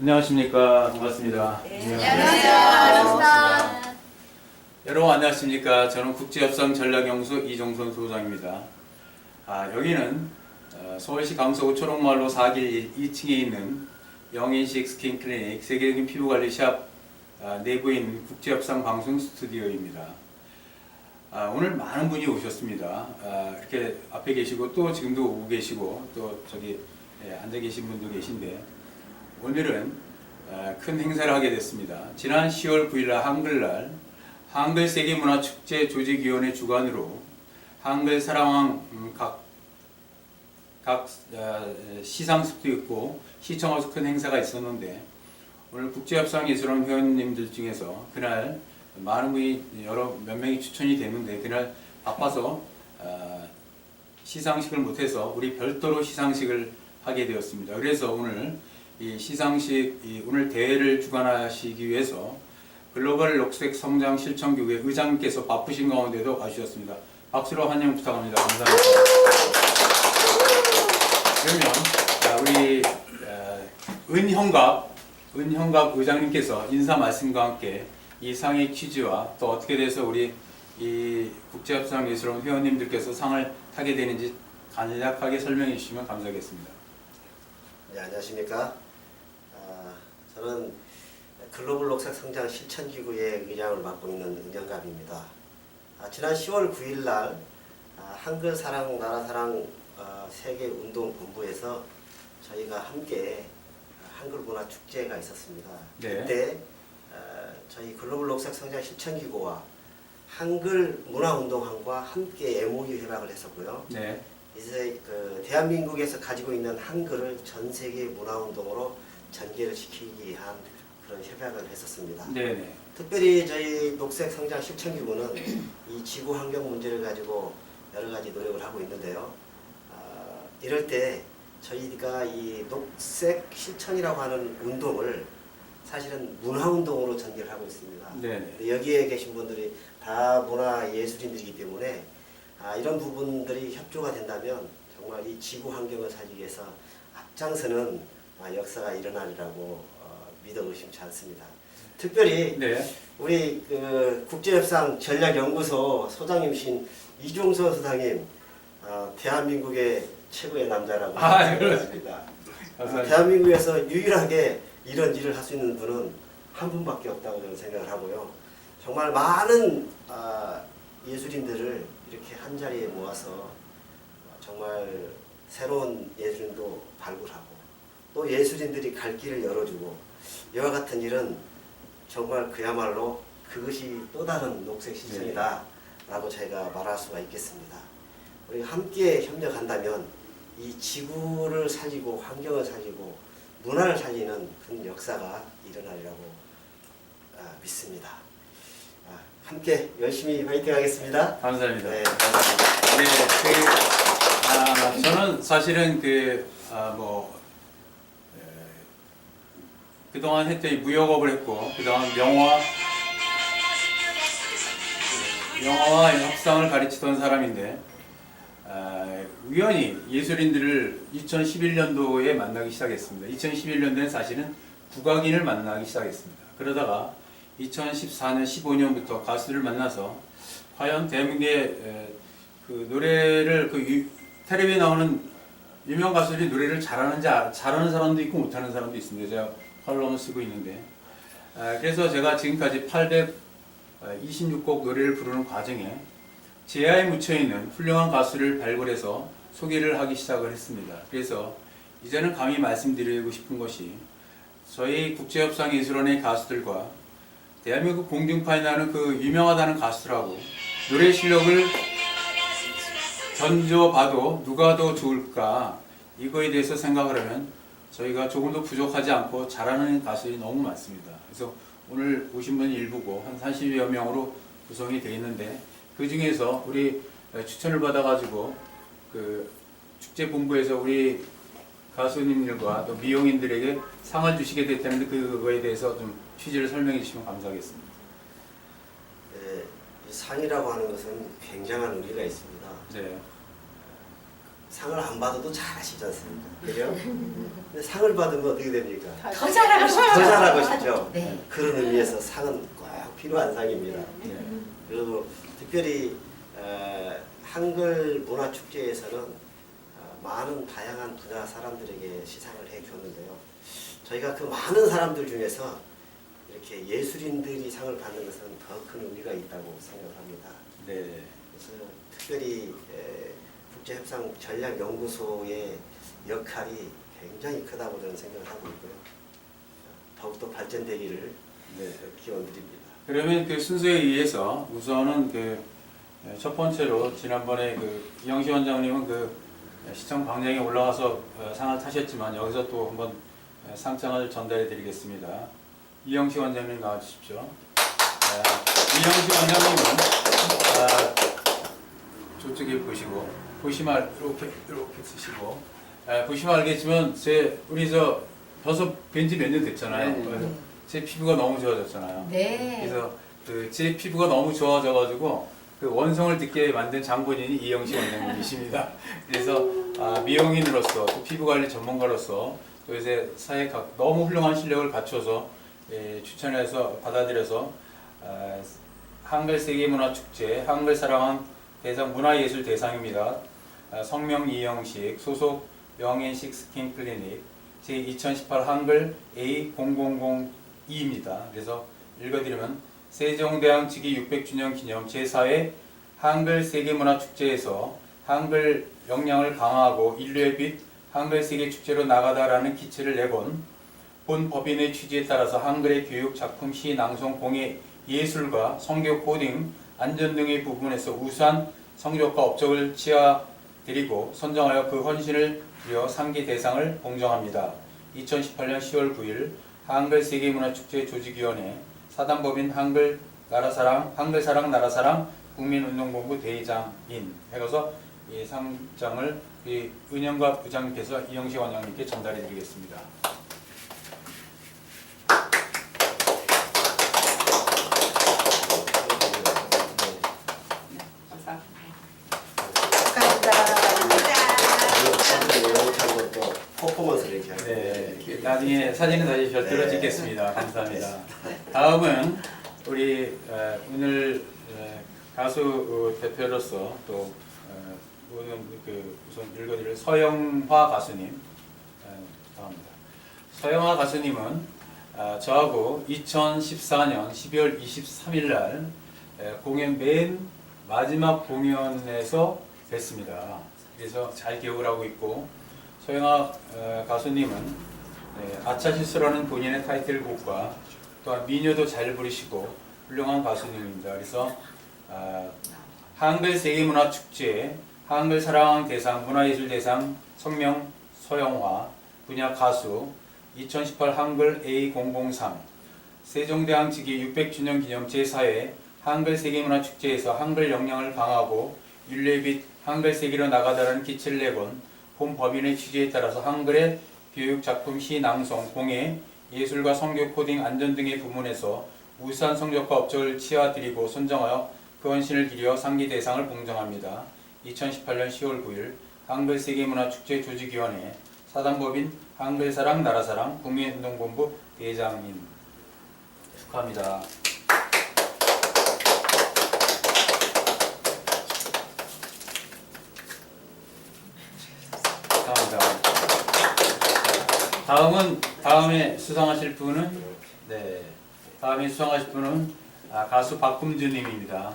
안녕하십니까 반갑습니다. 안녕하세요. 여러분 안녕하십니까 저는 국제협상 전략연구소 이종선 소장입니다. 아, 여기는 어, 서울시 강서구 초록마을로 4길 2층에 있는 영인식 스킨 클리닉 세계적인 피부관리 샵 아, 내부에 있는 국제협상 방송 스튜디오입니다. 아, 오늘 많은 분이 오셨습니다. 아, 이렇게 앞에 계시고 또 지금도 오고 계시고 또 저기 예, 앉아 계신 분도 계신데 오늘은 아, 큰 행사를 하게 됐습니다. 지난 10월 9일 날 한글날 한글 세계 문화 축제 조직위원회 주관으로 한글 사랑왕 음, 각, 각 어, 시상식도 있고 시청에서 큰 행사가 있었는데 오늘 국제협상예술원 회원님들 중에서 그날 많은 분이 여러 몇 명이 추천이 됐는데 그날 바빠서 어, 시상식을 못해서 우리 별도로 시상식을 하게 되었습니다. 그래서 오늘 이 시상식 이 오늘 대회를 주관하시기 위해서 글로벌 녹색 성장 실천교회 의장께서 바쁘신 가운데도 와주셨습니다. 박수로 환영 부탁합니다. 감사합니다. 그러면 자, 우리 어, 은형갑 은형갑 의장님께서 인사 말씀과 함께 이 상의 취지와 또 어떻게 돼서 우리 이 국제협상 예술원 회원님들께서 상을 타게 되는지 간략하게 설명해 주시면 감사하겠습니다. 네, 안녕하십니까. 아, 저는 글로벌 녹색 성장 실천 기구의 의장을 맡고 있는 은영갑입니다. 아, 지난 10월 9일 날 아, 한글 사랑 나라 사랑 어, 세계 운동 본부에서 저희가 함께 한글 문화 축제가 있었습니다. 네. 그때 어, 저희 글로벌 녹색 성장 실천 기구와 한글 문화 운동원과 함께 MOU 협약을 했었고요. 네. 이제 그 대한민국에서 가지고 있는 한글을 전 세계 문화 운동으로 전개를 시키기 위한 그런 협약을 했었습니다. 네, 네. 특별히 저희 녹색 성장 실천기구는 이 지구 환경 문제를 가지고 여러 가지 노력을 하고 있는데요. 아, 이럴 때 저희가 이 녹색 실천이라고 하는 운동을 사실은 문화 운동으로 전개를 하고 있습니다. 네, 네. 여기에 계신 분들이 다 문화 예술인들이기 때문에 아, 이런 부분들이 협조가 된다면 정말 이 지구 환경을 살리기 위해서 앞장서는 아, 역사가 일어나리라고 어, 믿어 의심치 않습니다. 특별히 네. 우리 그 국제협상 전략연구소 소장님이신 이종서 소장님 어, 대한민국의 최고의 남자라고 아, 생각합니다. 아, 감사합니다. 대한민국에서 유일하게 이런 일을 할 수 있는 분은 한 분밖에 없다고 저는 생각을 하고요. 정말 많은 아, 예술인들을 이렇게 한 자리에 모아서 어, 정말 새로운 예술인도 발굴하고 또 예술인들이 갈 길을 열어주고 이와 같은 일은 정말 그야말로 그것이 또 다른 녹색 실천이다 라고 저희가 말할 수가 있겠습니다. 우리 함께 협력한다면 이 지구를 살리고 환경을 살리고 문화를 살리는 큰 역사가 일어나리라고 아, 믿습니다. 아, 함께 열심히 화이팅 하겠습니다. 감사합니다. 네, 감사합니다. 네, 그, 아, 저는 사실은 그, 아, 뭐, 에, 그동안 이 무역업을 했고, 그동안 영화, 영화와 협상을 가르치던 사람인데, 아, 우연히 예술인들을 2011년도에 만나기 시작했습니다. 2011년도에 사실은 국악인을 만나기 시작했습니다. 그러다가 2014년, 15년부터 가수를 만나서 과연 에, 그 노래를 그 유- 텔레비에 나오는 유명 가수들이 노래를 잘하는지 알- 잘하는 사람도 있고 못하는 사람도 있습니다. 제가 컬럼을 쓰고 있는데 아, 그래서 제가 지금까지 826곡 노래를 부르는 과정에 제야에 묻혀 있는 훌륭한 가수를 발굴해서 소개를 하기 시작을 했습니다. 그래서 이제는 감히 말씀드리고 싶은 것이 저희 국제협상예술원의 가수들과 대한민국 공중파에 나는 그 유명하다는 가수들하고 노래 실력을 던져봐도 누가 더 좋을까 이거에 대해서 생각을 하면 저희가 조금 더 부족하지 않고 잘하는 가수들이 너무 많습니다. 그래서 오늘 오신 분이 일부고 한 40여 명으로 구성이 되어 있는데 그 중에서 우리 추천을 받아가지고 그 축제 본부에서 우리 가수님들과 또 미용인들에게 상을 주시게 됐다는데 그거에 대해서 좀 취지를 설명해 주시면 감사하겠습니다. 네, 이 상이라고 하는 것은 굉장한 의미가 있습니다. 네. 상을 안 받아도 잘 하시지 않습니까? 그죠? 근데 상을 받으면 어떻게 됩니까? 더 잘하고 싶죠. 더 잘하고 싶죠. 네. 그런 의미에서 상은 꼭 필요한 상입니다. 네. 그리고 특별히 어, 한글 문화 축제에서는 어, 많은 다양한 분야 사람들에게 시상을 해줬는데요. 저희가 그 많은 사람들 중에서 이렇게 예술인들이 상을 받는 것은 더 큰 의미가 있다고 생각을 합니다. 네. 그래서 특별히 에, 국제협상 전략연구소의 역할이 굉장히 크다고 저는 생각을 하고 있고요. 더욱더 발전되기를 네. 기원드립니다. 그러면 그 순서에 의해서 우선은 그 첫 번째로 지난번에 그 이영시 원장님은 그 시청 광장에 올라가서 어, 상을 타셨지만 여기서 또 한번 어, 상장을 전달해 드리겠습니다. 이영시 원장님 나와주십시오. 아, 이영시 원장님은 아, 저쪽에 보시고 보시면 이렇게 이렇게 쓰시고 아, 보시면 알겠지만 제 우리 저 벌써 뵌지 몇 년 됐잖아요. 네, 네. 그래서 제 피부가 너무 좋아졌잖아요. 네. 그래서 그 제 피부가 너무 좋아져가지고 그 원성을 듣게 만든 장본인이 이영식 원장님이십니다. 그래서 아, 미용인으로서 또 피부 관리 전문가로서 또 이제 사회 각 너무 훌륭한 실력을 갖춰서 예, 추천해서 받아들여서 아, 한글 세계문화축제 한글 사랑왕 대상 문화예술 대상입니다. 아, 성명 이영식 소속 명예식 스킨 클리닉 제2018 한글 A0002입니다. 그래서 읽어드리면 세종대왕 즉위 600주년 기념 제4회 한글 세계문화축제에서 한글 역량을 강화하고 인류의 빛 한글 세계축제로 나가다라는 기체를 내건 본 법인의 취지에 따라서 한글의 교육, 작품, 시, 낭송, 공예, 예술과 성교, 코딩, 안전 등의 부분에서 우수한 성적과 업적을 치아드리고 선정하여 그 헌신을 드려 상기 대상을 공정합니다. 2018년 10월 9일 한글 세계문화축제 조직위원회 사단법인 한글 나라사랑 한글사랑 나라사랑 국민운동본부 대장인 해가서 이 상장을 이 은영과 부장님께서 이영시 원장님께 전달해 드리겠습니다. 이렇게 또 퍼포먼스를 이렇게 하고 네, 나중에 사진은 다시 별도로 네. 찍겠습니다. 감사합니다. 다음은 우리 어, 오늘 어, 가수 어, 대표로서 또 어, 오늘 그 우선 읽어드릴 서영화 가수님 어, 다음입니다. 서영화 가수님은 아, 저하고 2014년 12월 23일 날 에, 공연 맨 마지막 공연에서 뵀습니다. 그래서 잘 기억을 하고 있고 서영아 어, 가수님은 네, 아차실수라는 본인의 타이틀곡과 또한 미녀도 잘 부르시고 훌륭한 가수님입니다. 그래서 아, 한글 세계문화축제 한글 사랑 대상 문화예술 대상 성명 서영화 분야 가수 2018 한글 A003 세종대왕 즉위 600주년 기념 제4회 한글 세계문화축제에서 한글 역량을 강화하고 인류의 빛 한글 세계로 나가다라는 기치를 내건 본 법인의 취지에 따라서 한글의 교육 작품 시 낭송 공예 예술과 성교 코딩 안전 등의 부문에서 우수한 성적과 업적을 치아드리고 선정하여 그 헌신을 기려 상기 대상을 공정합니다. 2018년 10월 9일 한글 세계문화축제 조직위원회 사단법인 한글사랑 나라사랑 국민운동본부 대장인 축하합니다. 감사합니다. 다음은 다음에 수상하실 분은 네 다음에 수상하실 분은 아, 가수 박금주님입니다.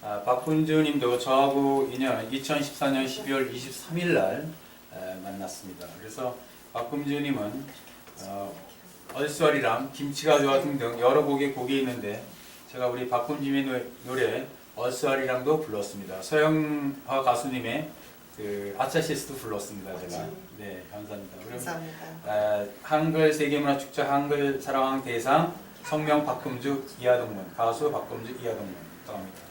아, 박금주님도 저하고 인연 2014년 12월 23일 날 에, 만났습니다. 그래서 박금주님은 어, 얼쏘리랑 김치가 좋아 등등 여러 곡의 곡이 있는데 제가 우리 박금주님의 노- 노래 얼쏘리랑도 불렀습니다. 서영화 가수님의 그 아차시스도 불렀습니다. 제가 네 감사합니다. 그럼 감사합니다. 에, 한글 세계문화 축제 한글 사랑왕 대상 성명 박금주 이하동문 가수 박금주 이하동문 감사합니다.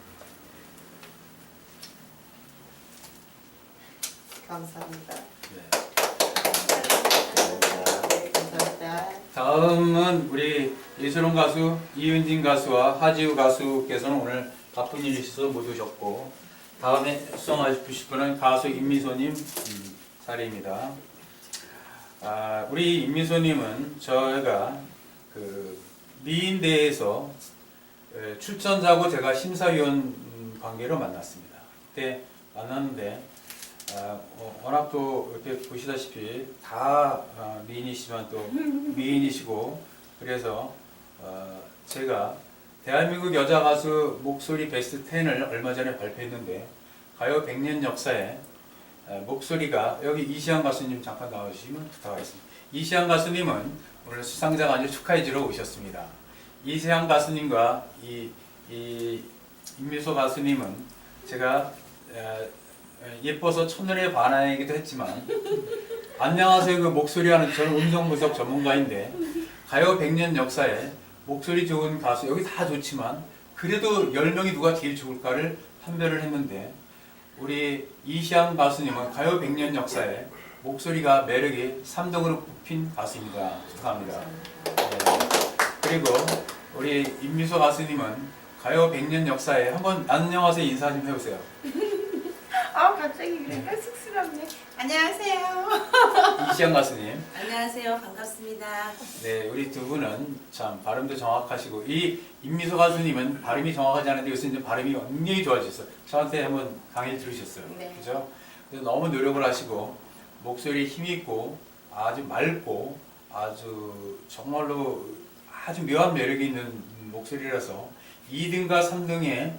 감사합니다. 네. 네, 감사합니다. 다음은 우리 예술원 가수 이은진 가수와 하지우 가수께서는 오늘 바쁜 일이 있어서 못 오셨고 다음에 수상하실 분은 가수 임미소님 음, 자리입니다. 아, 우리 임미소님은 저희가 그 미인대에서 에, 출전자고 제가 심사위원 음, 관계로 만났습니다. 그때 만났는데 아, 어, 워낙 또 이렇게 보시다시피 다 아, 미인이시지만 또 미인이시고 그래서 어, 제가 대한민국 여자 가수 목소리 베스트 10을 얼마 전에 발표했는데 가요 100년 역사에 에, 목소리가 여기 이시안 가수님 잠깐 나와주시면 부탁하겠습니다. 이시안 가수님은 오늘 수상자가 아니라 축하해주러 오셨습니다. 이시안 가수님과 이, 이 임미소 가수님은 제가 에, 에, 예뻐서 첫눈에 반하기도 했지만 안녕하세요 그 목소리 하는 저는 음성 분석 전문가인데 가요 100년 역사에 목소리 좋은 가수 여기 다 좋지만 그래도 10명이 누가 제일 좋을까를 판별을 했는데 우리 이시안 가수님은 가요 100년 역사에 목소리가 매력이 3등으로 뽑힌 가수입니다. 축하합니다. 네. 그리고 우리 임미소 가수님은 가요 100년 역사에 한번 안녕하세요 인사 좀 해보세요. 아 갑자기 그러니까 쑥스럽네. 안녕하세요. 이시안 가수님. 안녕하세요. 반갑습니다. 네, 우리 두 분은 참 발음도 정확하시고 이 임미소 가수님은 발음이 정확하지 않은데 요새 이제 발음이 굉장히 좋아지셨어요. 저한테 한번 강의 들으셨어요. 네. 그죠? 그래서 너무 노력을 하시고 목소리 힘 있고 아주 맑고 아주 정말로 아주 묘한 매력이 있는 목소리라서 2등과 3등의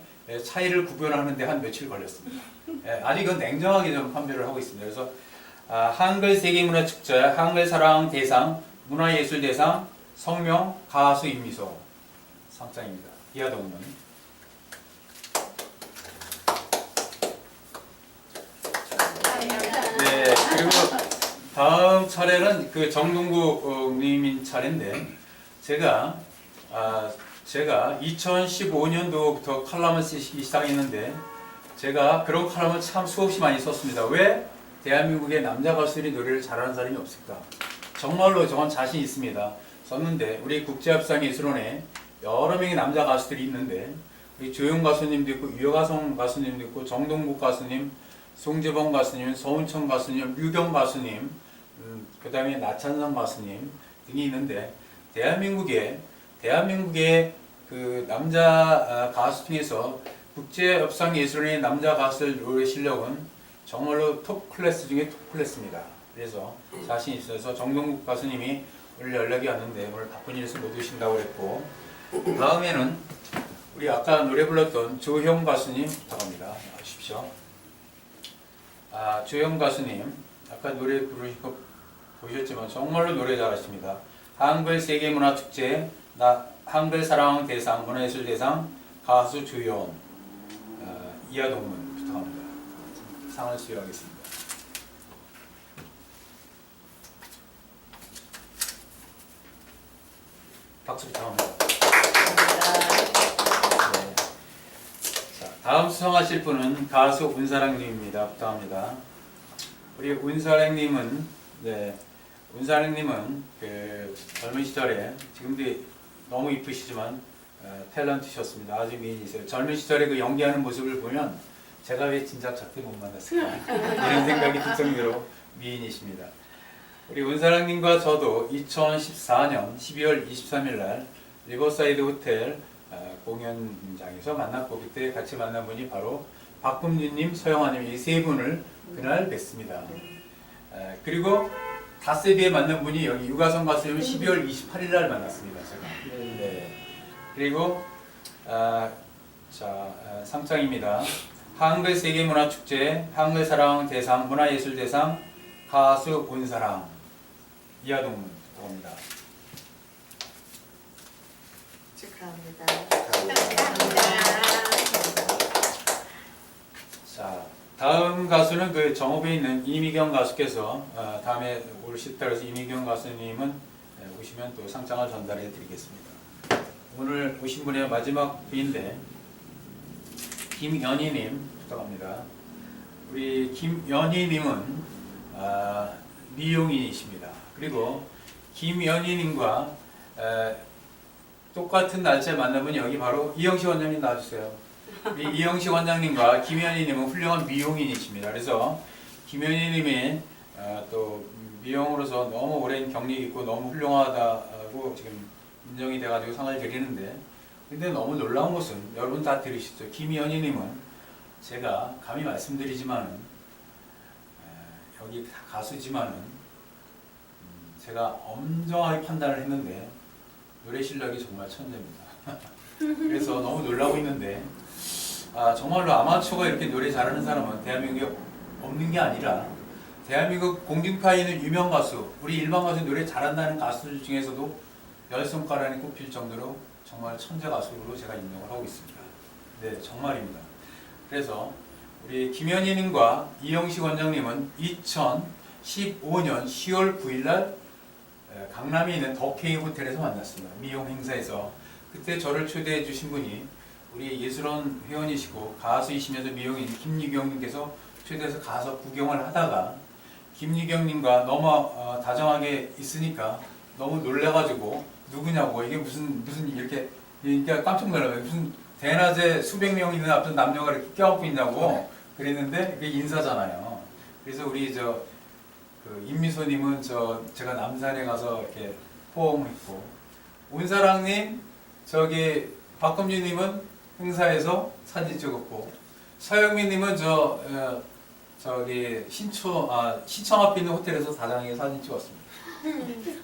차이를 구별하는데 한 며칠 걸렸습니다. 예, 아직은 냉정하게 좀 판별을 하고 있습니다. 그래서 아, 한글 세계문화축제 한글 사랑 대상 문화예술 대상 성명 가수 임미소 상장입니다. 이하 동문. 네 그리고 다음 차례는 그 정동구 어, 님인 차례인데 제가 아, 제가 2015년도부터 칼럼을 쓰기 시작했는데 제가 그런 칼럼을 참 수없이 많이 썼습니다. 왜 대한민국의 남자 가수들이 노래를 잘하는 사람이 없을까? 정말로 저건 자신 있습니다. 썼는데 우리 국제합상예술원에 여러 명의 남자 가수들이 있는데 우리 조용 가수님도 있고 유가성 가수님도 있고 정동국 가수님, 송재범 가수님, 서운천 가수님, 류경 가수님, 음, 그 다음에 나찬성 가수님 등이 있는데 대한민국에 대한민국의 그 남자 아, 가수 중에서 국제 협상 예술원의 남자 가수들 노래 실력은 정말로 톱 클래스 중에 톱 클래스입니다. 그래서 자신 있어서 정동국 가수님이 오늘 연락이 왔는데 오늘 바쁜 일에서 못 오신다고 했고 다음에는 우리 아까 노래 불렀던 조형 가수님 부탁합니다. 나와주십시오. 아, 조형 가수님 아까 노래 부르신 거 보셨지만 정말로 노래 잘하십니다. 한글 세계문화축제 나 한글 사랑 대상 문화예술 대상 가수 조연 어, 이하동문 부탁합니다. 상을 수여하겠습니다. 박수 부탁합니다. 네. 자, 다음 수상하실 분은 가수 운사랑님입니다. 부탁합니다. 우리 운사랑님은 네, 운사랑님은 그 젊은 시절에 지금도 너무 이쁘시지만 어, 탤런트셨습니다. 아주 미인이세요. 젊은 시절에 그 연기하는 모습을 보면 제가 왜 진작 저때 못 만났을까 이런 생각이 들 정도로 미인이십니다. 우리 운사랑님과 저도 2014년 12월 23일 날 리버사이드 호텔 어, 공연장에서 만났고 그때 같이 만난 분이 바로 박금준님, 서영아님 이 세 분을 그날 뵀습니다. 에, 그리고 다세비에 만난 분이 여기 유가성 가수님 12월 28일 날 만났습니다. 제가. 네. 그리고 아, 자 아, 상장입니다. 한글 세계문화축제 한글사랑 대상 문화예술대상 가수 본사랑 이하동 부탁합니다. 축하합니다. 자 다음 가수는 그 정읍에 있는 이미경 가수께서 어, 다음에 오시다 그래서 이미경 가수님은 예, 오시면 또 상장을 전달해 드리겠습니다. 오늘 오신 분의 마지막 분인데 김연희님 부탁합니다. 우리 김연희님은 아, 미용인이십니다. 그리고 김연희님과 에, 똑같은 날짜에 만나면 여기 바로 이영시 원장님 나와주세요. 이 이영식 원장님과 김현희님은 훌륭한 미용인이십니다. 그래서 김현희님이 어, 또 미용으로서 너무 오랜 경력이 있고 너무 훌륭하다고 지금 인정이 돼가지고 상을 드리는데 근데 너무 놀라운 것은 여러분 다 들으시죠. 김현희님은 제가 감히 말씀드리지만은 에, 여기 다 가수지만은 음, 제가 엄정하게 판단을 했는데 노래 실력이 정말 천재입니다. 그래서 너무 놀라고 있는데 아, 정말로 아마추어가 이렇게 노래 잘하는 사람은 대한민국에 없는 게 아니라 대한민국 공중파에 있는 유명 가수, 우리 일반 가수 노래 잘한다는 가수들 중에서도 열 손가락이 꼽힐 정도로 정말 천재 가수로 제가 인정을 하고 있습니다. 네, 정말입니다. 그래서 우리 김현희님과 이영식 원장님은 2015년 10월 9일 날 에, 강남에 있는 더케이 호텔에서 만났습니다. 미용 행사에서 그때 저를 초대해 주신 분이 우리 예술원 회원이시고 가수이시면서 미용인 김유경님께서 초대해서 가서 구경을 하다가 김유경님과 너무 어, 다정하게 있으니까 너무 놀래가지고 누구냐고 이게 무슨 무슨 이렇게 그러니까 깜짝 놀라요 무슨 대낮에 수백 명 있는 앞에 남녀가 이렇게 껴안고 있냐고 그랬는데 그게 인사잖아요. 그래서 우리 저 그 임미소님은 저 제가 남산에 가서 이렇게 포옹했고 온사랑님 저기 박금주님은 행사에서 사진 찍었고 서영민님은 저 어, 저기 신초 아 시청 앞에 있는 호텔에서 다장하게 사진 찍었습니다.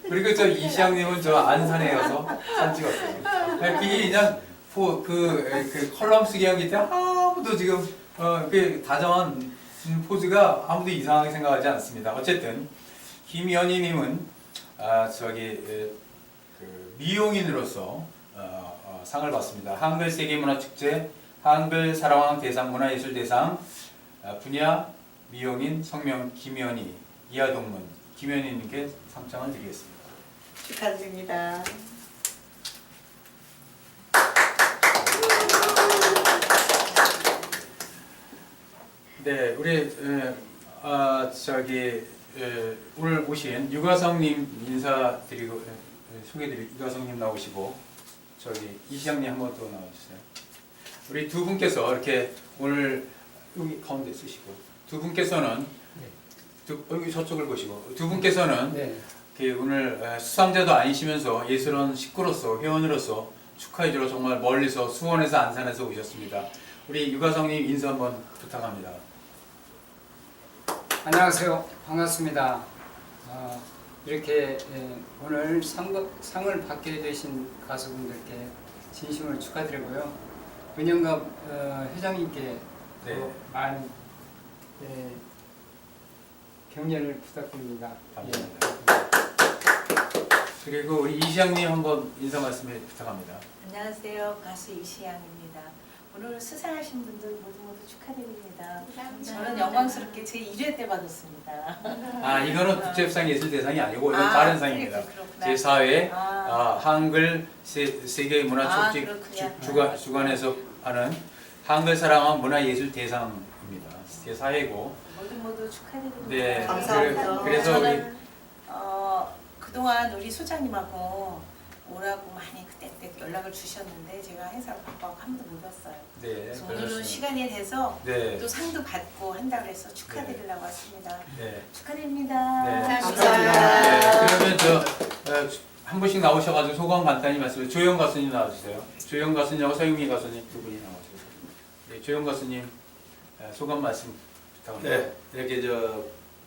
그리고 저 이시영님은 저 안산에 가서 사진 찍었어요. 그게 그냥 포, 그, 에, 그 컬럼 쓰기 하기 때 아무도 지금 어, 그 다정한 음, 포즈가 아무도 이상하게 생각하지 않습니다. 어쨌든 김연희님은 아 저기 에, 그 미용인으로서 어, 어, 상을 받습니다. 한글 세계문화축제 한글 사랑왕 대상 문화예술대상 아, 분야 미용인 성명 김연희 이하동문 김연희님께 상장을 드리겠습니다. 축하드립니다. 네, 우리 에, 아 저기 에, 오늘 오신 유가성님 인사드리고 에, 에, 소개드리 유가성님 나오시고 저기 이 시장님 한 번 더 나와주세요. 우리 두 분께서 이렇게 오늘 여기 가운데 쓰시고 두 분께서는 두, 여기 저쪽을 보시고 두 분께서는 네. 그 오늘 에, 수상자도 아니시면서 예술원 식구로서 회원으로서 축하해 주러 정말 멀리서 수원에서 안산에서 오셨습니다. 우리 유가성님 인사 한번 부탁합니다. 안녕하세요. 반갑습니다. 어, 이렇게 예, 오늘 상, 상을 받게 되신 가수분들께 진심으로 축하드리고요. 은영갑 어, 회장님께 네. 또 많은 예, 격려를 부탁드립니다. 감사합니다. 예. 그리고 우리 이시장님 한번 인사 말씀 해 부탁합니다. 안녕하세요. 가수 이시양입니다. 오늘 수상하신 분들 모두 모두 축하드립니다. 저는 영광스럽게 제 1회 때 받았습니다. 아 이거는 국제협상 예술 대상이 아니고 이건 아, 다른 상입니다. 그렇구나. 제 4회 아, 아, 한글 세, 세계 문화 아, 그렇군요. 주, 주관 주관에서 하는 한글 사랑한 문화 예술 대상 제 4회고 모두 모두 축하드립니다. 네 감사합니다. 그래, 그래서 저는 어, 그동안 우리 소장님하고 오라고 많이 그때 그때 연락을 주셨는데 제가 행사를 바빠서 한 번도 못 왔어요. 네 그래서 오늘은 그렇습니다. 시간이 돼서 네. 또 상도 받고 한다 그래서 축하드리려고 왔습니다. 네. 축하드립니다. 네. 감사합니다. 네, 그러면 저한 분씩 나오셔가지고 소감 간단히 말씀해 조영 가수님 나와주세요. 조영 가수님하고 서영미 가수님 두 분이 나와주세요. 네, 조영 가수님 에, 소감 말씀 부탁합니다. 네, 이렇게 저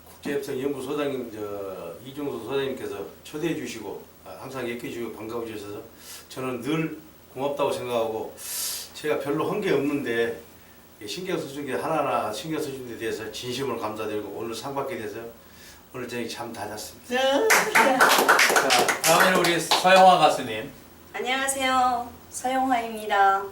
국제협상 연구소장님 저 이종소 소장님께서 초대해 주시고 아, 항상 예뻐해 주시고 반가워 주셔서 저는 늘 고맙다고 생각하고 제가 별로 한 게 없는데 이 신경 써준 게 하나하나 신경 써준 데 대해서 진심으로 감사드리고 오늘 상 받게 돼서 오늘 저녁 잠다 잤습니다. 자, 다음에는 우리 서영화 가수님. 안녕하세요. 서영화입니다.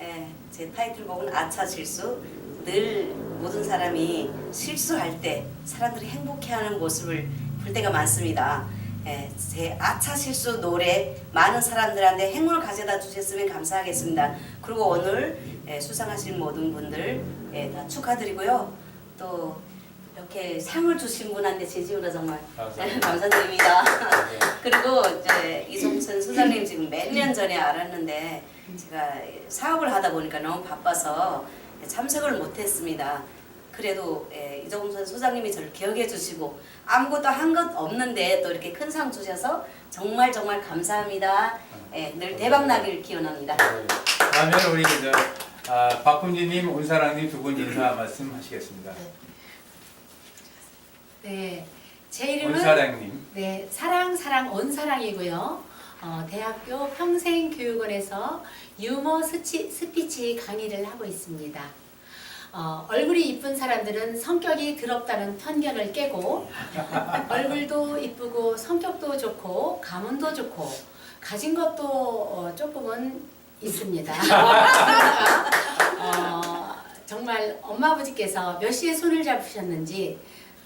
예, 제 타이틀곡은 아차 실수. 늘 모든 사람이 실수할 때 사람들이 행복해하는 모습을 볼 때가 많습니다. 예, 제 아차 실수 노래 많은 사람들한테 행운을 가져다 주셨으면 감사하겠습니다. 그리고 오늘 예, 수상하신 모든 분들 예, 다 축하드리고요. 또 이렇게 상을 주신 분한테 진심으로 정말 감사합니다. 감사드립니다. 네. 그리고 이제 이송선 소장님 지금 좀몇년 전에 알았는데 제가 사업을 하다 보니까 너무 바빠서 참석을 못했습니다. 그래도 예, 이종선 소장님이 저를 기억해 주시고 아무것도 한 것 없는데 또 이렇게 큰 상 주셔서 정말 정말 감사합니다. 예, 늘 대박 나기를 기원합니다. 네. 다음에 우리 저 아, 박금진님, 온사랑님 두 분 인사 말씀하시겠습니다. 네, 제 이름은 온사랑님. 네 사랑 사랑 온사랑이고요. 어, 대학교 평생교육원에서 유머 스치, 스피치 강의를 하고 있습니다. 어, 얼굴이 이쁜 사람들은 성격이 더럽다는 편견을 깨고 얼굴도 이쁘고 성격도 좋고 가문도 좋고 가진 것도 어, 조금은 있습니다. 어, 정말 엄마 아버지께서 몇 시에 손을 잡으셨는지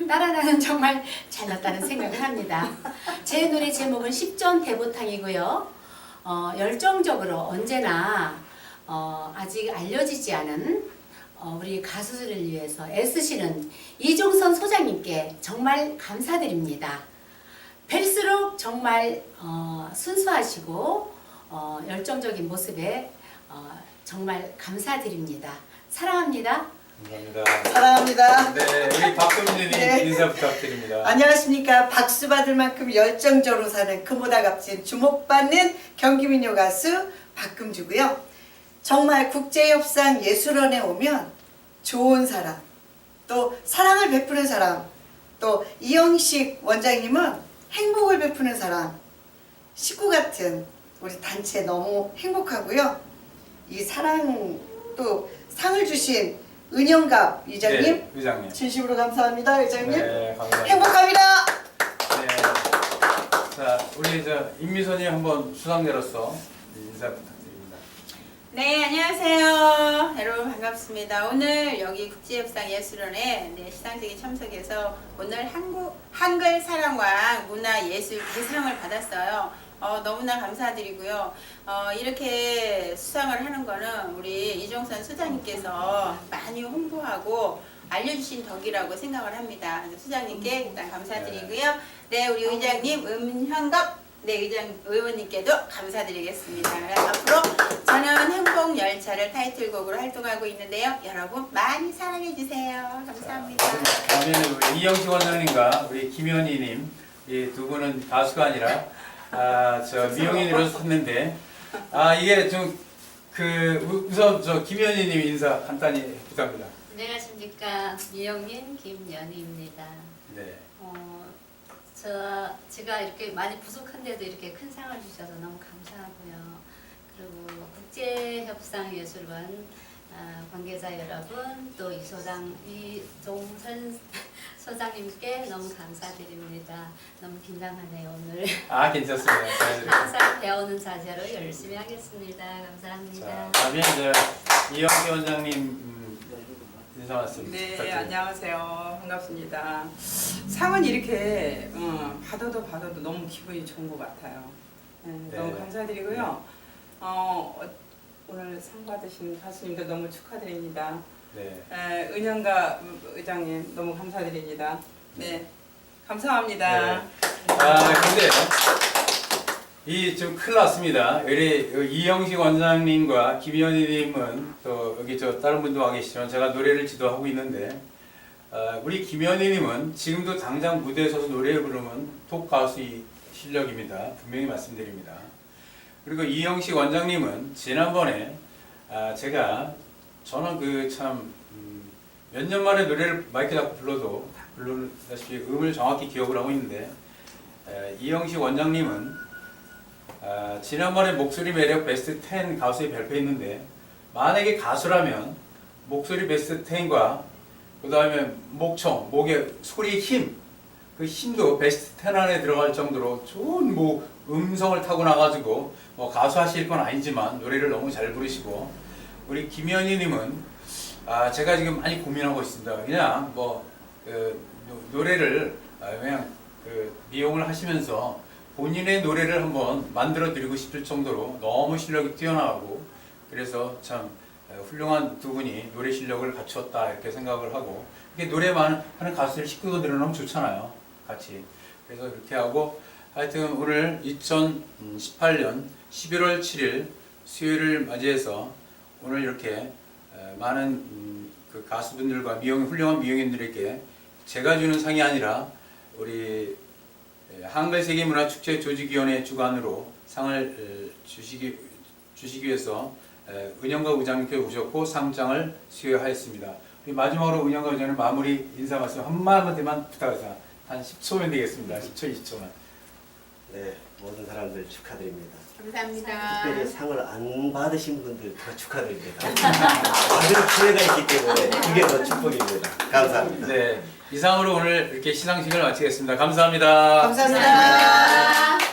따라다는 정말 잘났다는 생각을 합니다. 제 노래 제목은 십전 대보탕이고요. 어, 열정적으로 언제나 어, 아직 알려지지 않은 어, 우리 가수들을 위해서 애쓰시는 이종선 소장님께 정말 감사드립니다. 뵐수록 정말 어, 순수하시고 어, 열정적인 모습에 어, 정말 감사드립니다. 사랑합니다. 감사합니다. 사랑합니다. 네, 우리 박금진님 네. 인사 부탁드립니다. 안녕하십니까. 박수 받을 만큼 열정적으로 사는 금보다 값진 주목받는 경기민요 가수 박금주고요. 정말 국제협상 예술원에 오면 좋은 사람, 또 사랑을 베푸는 사람, 또 이영식 원장님은 행복을 베푸는 사람, 식구 같은 우리 단체 너무 행복하고요. 이 사랑 또 상을 주신 은영갑 이장님 네, 의장님. 진심으로 감사합니다, 의장님. 네, 감사합니다. 행복합니다. 네. 자, 우리 저 임미선님 한번 수상자로서 인사 부탁드립니다. 네, 안녕하세요. 여러분 반갑습니다. 오늘 여기 국제협상예술원에 네, 시상식에 참석해서 오늘 한국 한글 사랑왕 문화예술 대상을 받았어요. 어, 너무나 감사드리고요. 어, 이렇게 수상을 하는 거는 우리 이종선 수장님께서 많이 홍보하고 알려주신 덕이라고 생각을 합니다. 수장님께 일단 감사드리고요. 네, 우리 의장님 음현갑 네, 의장 의원님께도 감사드리겠습니다. 앞으로 저는 행복 열차를 타이틀곡으로 활동하고 있는데요. 여러분 많이 사랑해 주세요. 감사합니다. 다음에는 우리 이영식 원장님과 우리 김현희님 이 두 분은 가수가 아니라 아, 저 미용인으로 섰는데 아 이게 좀 그 우선 저 김현희님 인사 간단히 부탁합니다. 안녕하십니까 미영민 김연희입니다. 네. 어, 저 제가 이렇게 많이 부족한데도 이렇게 큰 상을 주셔서 너무 감사하고요. 그리고 국제협상예술원 아, 관계자 여러분 또 이 소장 이종선 소장님께 너무 감사드립니다. 너무 긴장하네요 오늘. 아 괜찮습니다. 항상 배우는 자세로 열심히 하겠습니다. 감사합니다. 자, 다음에 이제 이영식 원장님 음, 인사 말씀 네, 부탁드립니다. 안녕하세요. 반갑습니다. 상은 이렇게 어, 받아도 받아도 너무 기분이 좋은 것 같아요. 네, 네. 너무 감사드리고요. 어, 어, 오늘 상 받으신 가수님도 너무 축하드립니다. 네. 에, 은영가 의장님 너무 감사드립니다. 네, 감사합니다. 네. 아 근데 이좀 큰일 났습니다. 우리 이영식 원장님과 김현희님은 또 여기 저 다른 분도 와 계시지만 제가 노래를 지도하고 있는데 어, 우리 김현희님은 지금도 당장 무대에 서서 노래 부르면 톱 가수 이 실력입니다. 분명히 말씀드립니다. 그리고 이영식 원장님은 지난번에 아, 제가 저는 그 참 몇 년 만에 노래를 마이크 잡고 불러도 다 부르다시피 음을 정확히 기억을 하고 있는데 에, 이영식 원장님은 아, 지난번에 목소리 매력 베스트 10 가수에 발표했는데 만약에 가수라면 목소리 베스트 10과 그 다음에 목청, 목의 소리의 힘, 그 힘도 베스트 10 안에 들어갈 정도로 좋은 뭐 음성을 타고 나가지고 뭐 가수 하실 건 아니지만 노래를 너무 잘 부르시고 우리 김현희님은 아 제가 지금 많이 고민하고 있습니다. 그냥 뭐 그, 노- 노래를 아, 그냥 그 미용을 하시면서 본인의 노래를 한번 만들어 드리고 싶을 정도로 너무 실력이 뛰어나고 그래서 참 어, 훌륭한 두 분이 노래 실력을 갖췄다 이렇게 생각을 하고 이렇게 노래만 하는 가수들 식구가 늘어나면 좋잖아요 같이 그래서 이렇게 하고 하여튼 오늘 2018년 11월 7일 수요일을 맞이해서 오늘 이렇게 에, 많은 음, 그 가수분들과 미용 훌륭한 미용인들에게 제가 주는 상이 아니라 우리 에, 한글 세계 문화 축제 조직위원회 주관으로 상을 에, 주시기 주시기 위해서 에, 은영과 부장님께 오셨고 상장을 수여하였습니다. 마지막으로 은영과 부장님 마무리 인사 말씀 한 마디만 부탁드립니다. 한 10초면 되겠습니다. 10초, 20초만. 네, 모든 사람들 축하드립니다. 감사합니다. 특별히 상을 안 받으신 분들 더 축하드립니다. 받을 기회가 있기 때문에 그게 더 축복입니다. 감사합니다. 네, 이상으로 오늘 이렇게 시상식을 마치겠습니다. 감사합니다. 감사합니다.